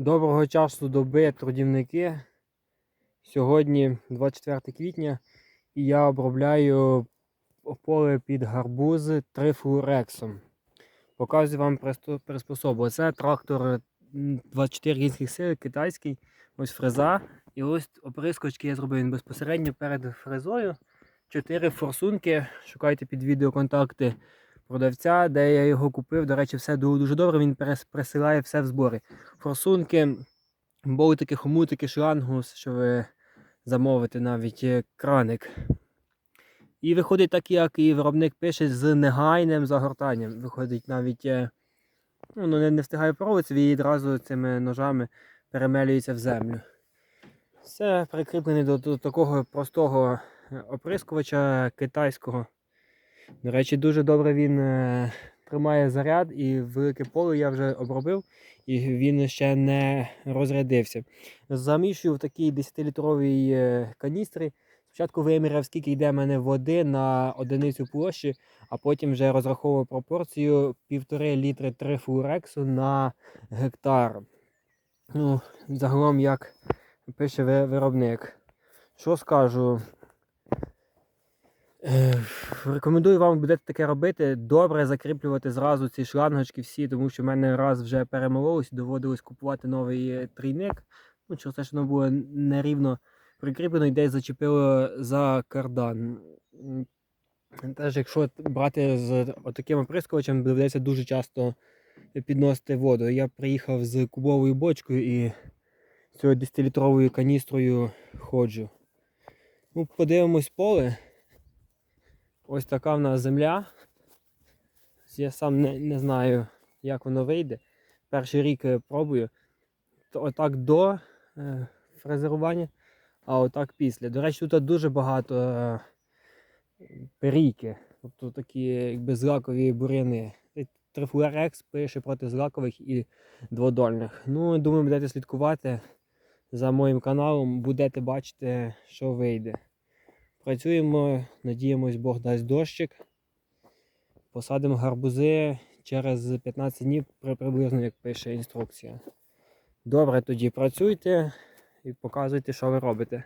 Доброго часу доби, трудівники. Сьогодні 24 квітня і я обробляю поле під гарбузи трифлурексом. Показую вам приспособу. Це трактор 24 кінських сил, китайський, ось фреза. І ось оприскочки я зробив безпосередньо перед фрезою. Чотири форсунки. Шукайте під відео контакти продавця, де я його купив. До речі, все дуже добре. Він присилає все в збори. Форсунки, болтики, хомутики, шлангус, що ви замовите навіть е, краник. І виходить так, як і виробник пише, з негайним загортанням. Виходить навіть е, ну, не, не встигає проводитися і відразу цими ножами перемелюється в землю. Все прикріплене до, до такого простого е, оприскувача китайського. До речі, дуже добре він е, тримає заряд і велике поле я вже обробив, і він ще не розрядився. Заміщую в такій 10-літровій е, каністрі. Спочатку виміряв, скільки йде в мене води на одиницю площі, а потім вже розраховував пропорцію 1,5 літри трифлурексу на гектар. Ну, загалом, як пише виробник. Що скажу? Е, Рекомендую вам будете таке робити. Добре закріплювати зразу ці шлангочки всі, тому що в мене раз вже перемололось, доводилось купувати новий е, трійник. Ну, через те, що воно було нерівно прикріплено і десь зачепило за кардан. Теж, якщо брати з таким оприскувачем, доведеться дуже часто підносити воду. Я приїхав з кубовою бочкою і цією 10-літровою каністрою ходжу. Ну, подивимось поле. Ось така в нас земля. Я сам не, не знаю, як воно вийде. Перший рік е, пробую. Отак до е, фрезерування, а отак після. До речі, тут дуже багато е, перійки, тобто такі якби злакові буряни. Трифлуарекс пише проти злакових і дводольних. Ну, думаю, будете слідкувати за моїм каналом, будете бачити, що вийде. Працюємо, надіємось, Бог дасть дощик. Посадимо гарбузи через 15 днів приблизно, як пише інструкція. Добре, тоді працюйте і показуйте, що ви робите.